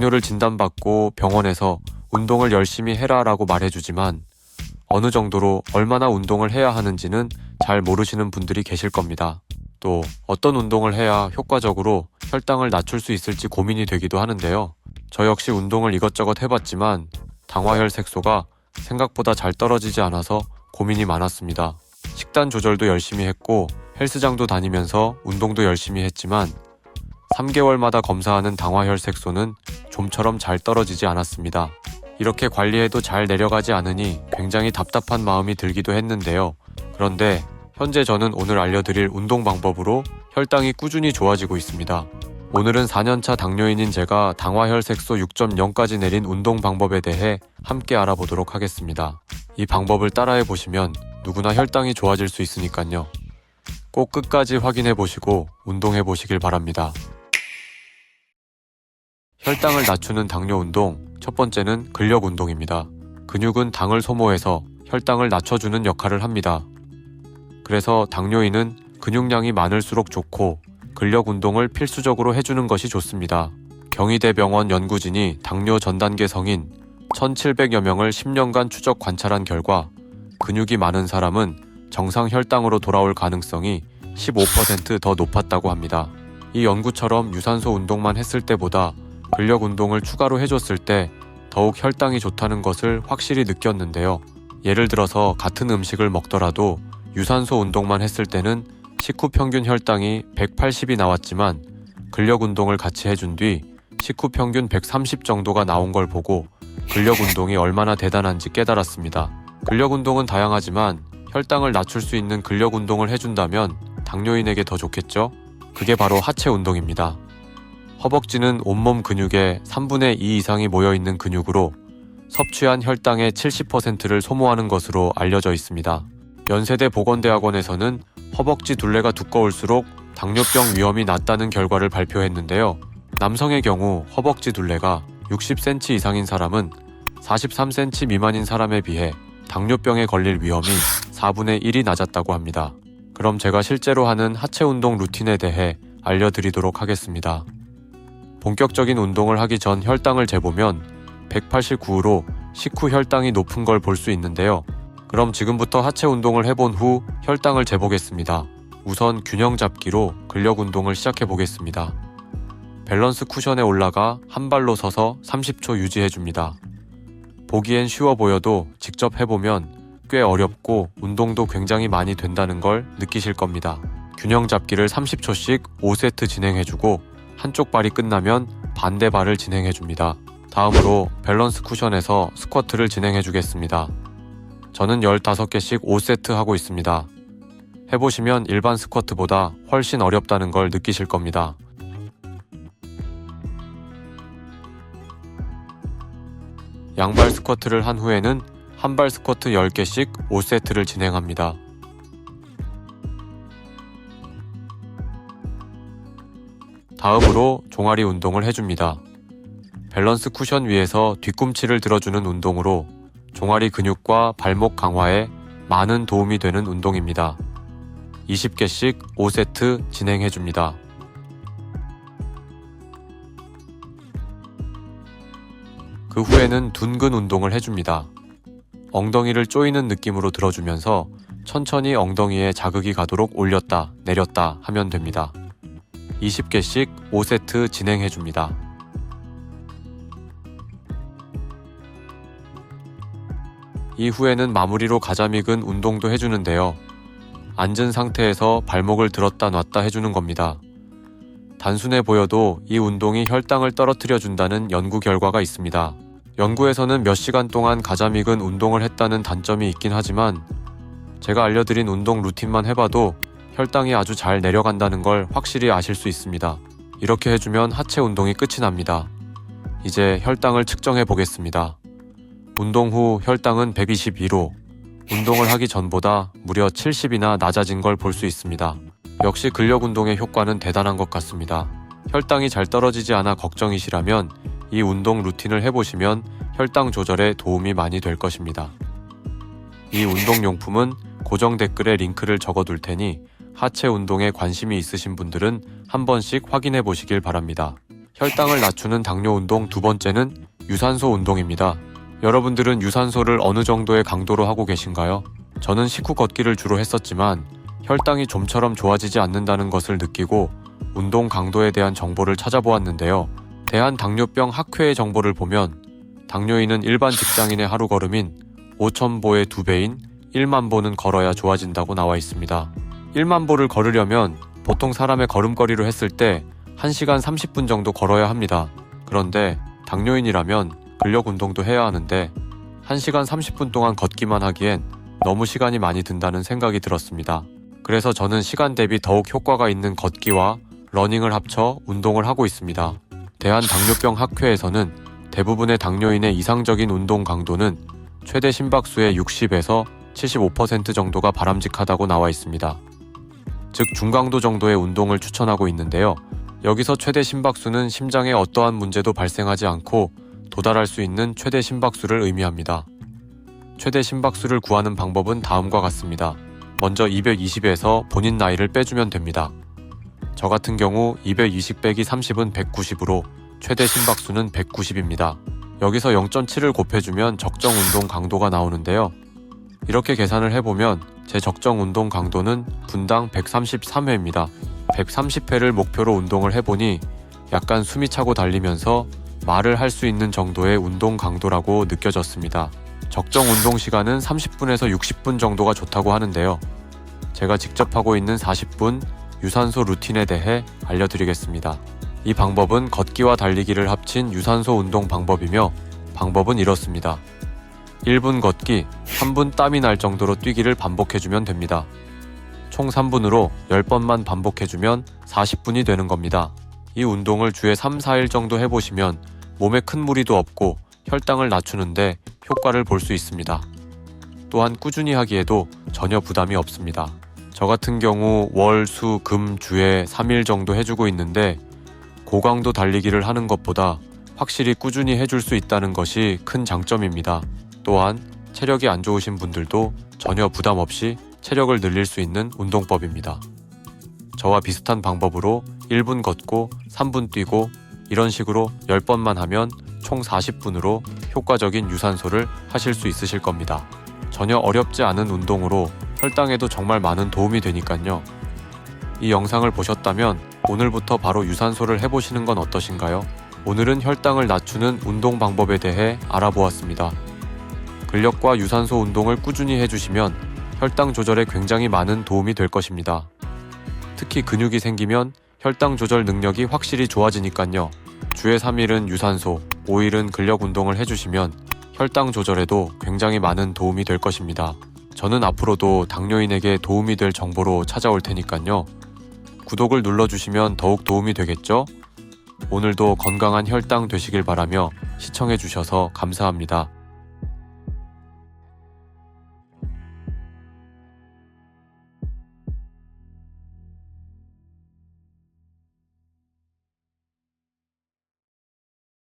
당뇨를 진단받고 병원에서 운동을 열심히 해라 라고 말해주지만 어느 정도로 얼마나 운동을 해야 하는지는 잘 모르시는 분들이 계실 겁니다. 또 어떤 운동을 해야 효과적으로 혈당을 낮출 수 있을지 고민이 되기도 하는데요. 저 역시 운동을 이것저것 해봤지만 당화혈 색소가 생각보다 잘 떨어지지 않아서 고민이 많았습니다. 식단 조절도 열심히 했고 헬스장도 다니면서 운동도 열심히 했지만 3개월마다 검사하는 당화혈 색소는 좀처럼 잘 떨어지지 않았습니다. 이렇게 관리해도 잘 내려가지 않으니 굉장히 답답한 마음이 들기도 했는데요. 그런데 현재 저는 오늘 알려드릴 운동 방법으로 혈당이 꾸준히 좋아지고 있습니다. 오늘은 4년차 당뇨인인 제가 당화혈 색소 6.0까지 내린 운동 방법에 대해 함께 알아보도록 하겠습니다. 이 방법을 따라해 보시면 누구나 혈당이 좋아질 수 있으니까요. 꼭 끝까지 확인해 보시고 운동해 보시길 바랍니다. 혈당을 낮추는 당뇨 운동 첫 번째는 근력 운동입니다. 근육은 당을 소모해서 혈당을 낮춰주는 역할을 합니다. 그래서 당뇨인은 근육량이 많을수록 좋고 근력 운동을 필수적으로 해주는 것이 좋습니다. 경희대병원 연구진이 당뇨 전 단계 성인 1,700여 명을 10년간 추적 관찰한 결과 근육이 많은 사람은 정상 혈당으로 돌아올 가능성이 15%더 높았다고 합니다. 이 연구처럼 유산소 운동만 했을 때보다 근력 운동을 추가로 해줬을 때 더욱 혈당이 좋다는 것을 확실히 느꼈는데요. 예를 들어서 같은 음식을 먹더라도 유산소 운동만 했을 때는 식후 평균 혈당이 180이 나왔지만 근력 운동을 같이 해준 뒤 식후 평균 130 정도가 나온 걸 보고 근력 운동이 얼마나 대단한지 깨달았습니다. 근력 운동은 다양하지만 혈당을 낮출 수 있는 근력 운동을 해준다면 당뇨인에게 더 좋겠죠? 그게 바로 하체 운동입니다. 허벅지는 온몸 근육의 3분의 2 이상이 모여 있는 근육으로 섭취한 혈당의 70%를 소모하는 것으로 알려져 있습니다. 연세대 보건대학원에서는 허벅지 둘레가 두꺼울수록 당뇨병 위험이 낮다는 결과를 발표했는데요. 남성의 경우 허벅지 둘레가 60cm 이상인 사람은 43cm 미만인 사람에 비해 당뇨병에 걸릴 위험이 4분의 1이 낮았다고 합니다. 그럼 제가 실제로 하는 하체 운동 루틴에 대해 알려드리도록 하겠습니다. 본격적인 운동을 하기 전 혈당을 재보면 189로 식후 혈당이 높은 걸 볼 수 있는데요. 그럼 지금부터 하체 운동을 해본 후 혈당을 재보겠습니다. 우선 균형 잡기로 근력 운동을 시작해 보겠습니다. 밸런스 쿠션에 올라가 한 발로 서서 30초 유지해 줍니다. 보기엔 쉬워 보여도 직접 해보면 꽤 어렵고 운동도 굉장히 많이 된다는 걸 느끼실 겁니다. 균형 잡기를 30초씩 5세트 진행해 주고 한쪽 발이 끝나면 반대 발을 진행해 줍니다. 다음으로 밸런스 쿠션에서 스쿼트를 진행해 주겠습니다. 저는 15개씩 5세트 하고 있습니다. 해보시면 일반 스쿼트보다 훨씬 어렵다는 걸 느끼실 겁니다. 양발 스쿼트를 한 후에는 한 발 스쿼트 10개씩 5세트를 진행합니다. 다음으로 종아리 운동을 해줍니다. 밸런스 쿠션 위에서 뒤꿈치를 들어주는 운동으로 종아리 근육과 발목 강화에 많은 도움이 되는 운동입니다. 20개씩 5세트 진행해줍니다. 그 후에는 둔근 운동을 해줍니다. 엉덩이를 조이는 느낌으로 들어주면서 천천히 엉덩이에 자극이 가도록 올렸다 내렸다 하면 됩니다. 20개씩 5세트 진행해 줍니다. 이후에는 마무리로 가자믹은 운동도 해주는데요. 앉은 상태에서 발목을 들었다 놨다 해주는 겁니다. 단순해 보여도 이 운동이 혈당을 떨어뜨려 준다는 연구 결과가 있습니다. 연구에서는 몇 시간 동안 가자믹은 운동을 했다는 단점이 있긴 하지만 제가 알려드린 운동 루틴만 해봐도 혈당이 아주 잘 내려간다는 걸 확실히 아실 수 있습니다. 이렇게 해주면 하체 운동이 끝이 납니다. 이제 혈당을 측정해 보겠습니다. 운동 후 혈당은 122로 운동을 하기 전보다 무려 70이나 낮아진 걸 볼 수 있습니다. 역시 근력 운동의 효과는 대단한 것 같습니다. 혈당이 잘 떨어지지 않아 걱정이시라면 이 운동 루틴을 해보시면 혈당 조절에 도움이 많이 될 것입니다. 이 운동용품은 고정 댓글에 링크를 적어둘 테니 하체 운동에 관심이 있으신 분들은 한 번씩 확인해 보시길 바랍니다. 혈당을 낮추는 당뇨 운동 두 번째는 유산소 운동입니다. 여러분들은 유산소를 어느 정도의 강도로 하고 계신가요? 저는 식후 걷기를 주로 했었지만 혈당이 좀처럼 좋아지지 않는다는 것을 느끼고 운동 강도에 대한 정보를 찾아보았는데요. 대한당뇨병 학회의 정보를 보면 당뇨인은 일반 직장인의 하루 걸음인 5,000보의 두 배인 1만 보는 걸어야 좋아진다고 나와 있습니다. 1만 보를 걸으려면 보통 사람의 걸음걸이로 했을 때 1시간 30분 정도 걸어야 합니다. 그런데 당뇨인이라면 근력 운동도 해야 하는데 1시간 30분 동안 걷기만 하기엔 너무 시간이 많이 든다는 생각이 들었습니다. 그래서 저는 시간 대비 더욱 효과가 있는 걷기와 러닝을 합쳐 운동을 하고 있습니다. 대한당뇨병 학회에서는 대부분의 당뇨인의 이상적인 운동 강도는 최대 심박수의 60에서 75% 정도가 바람직하다고 나와 있습니다. 즉 중강도 정도의 운동을 추천하고 있는데요. 여기서 최대 심박수는 심장에 어떠한 문제도 발생하지 않고 도달할 수 있는 최대 심박수를 의미합니다. 최대 심박수를 구하는 방법은 다음과 같습니다. 먼저 220에서 본인 나이를 빼주면 됩니다. 저 같은 경우 220 빼기 30은 190으로 최대 심박수는 190입니다. 여기서 0.7을 곱해주면 적정 운동 강도가 나오는데요. 이렇게 계산을 해보면 제 적정 운동 강도는 분당 133회입니다. 130회를 목표로 운동을 해보니 약간 숨이 차고 달리면서 말을 할 수 있는 정도의 운동 강도라고 느껴졌습니다. 적정 운동 시간은 30분에서 60분 정도가 좋다고 하는데요. 제가 직접 하고 있는 40분 유산소 루틴에 대해 알려드리겠습니다. 이 방법은 걷기와 달리기를 합친 유산소 운동 방법이며 방법은 이렇습니다. 1분 걷기, 3분 땀이 날 정도로 뛰기를 반복해주면 됩니다. 총 3분으로 10번만 반복해주면 40분이 되는 겁니다. 이 운동을 주에 3, 4일 정도 해보시면 몸에 큰 무리도 없고 혈당을 낮추는데 효과를 볼 수 있습니다. 또한 꾸준히 하기에도 전혀 부담이 없습니다. 저 같은 경우 월, 수, 금, 주에 3일 정도 해주고 있는데 고강도 달리기를 하는 것보다 확실히 꾸준히 해줄 수 있다는 것이 큰 장점입니다. 또한 체력이 안 좋으신 분들도 전혀 부담 없이 체력을 늘릴 수 있는 운동법입니다. 저와 비슷한 방법으로 1분 걷고 3분 뛰고 이런 식으로 10번만 하면 총 40분으로 효과적인 유산소를 하실 수 있으실 겁니다. 전혀 어렵지 않은 운동으로 혈당에도 정말 많은 도움이 되니까요. 이 영상을 보셨다면 오늘부터 바로 유산소를 해보시는 건 어떠신가요? 오늘은 혈당을 낮추는 운동 방법에 대해 알아보았습니다. 근력과 유산소 운동을 꾸준히 해주시면 혈당 조절에 굉장히 많은 도움이 될 것입니다. 특히 근육이 생기면 혈당 조절 능력이 확실히 좋아지니까요. 주에 3일은 유산소, 5일은 근력 운동을 해주시면 혈당 조절에도 굉장히 많은 도움이 될 것입니다. 저는 앞으로도 당뇨인에게 도움이 될 정보로 찾아올 테니까요. 구독을 눌러주시면 더욱 도움이 되겠죠? 오늘도 건강한 혈당 되시길 바라며 시청해주셔서 감사합니다.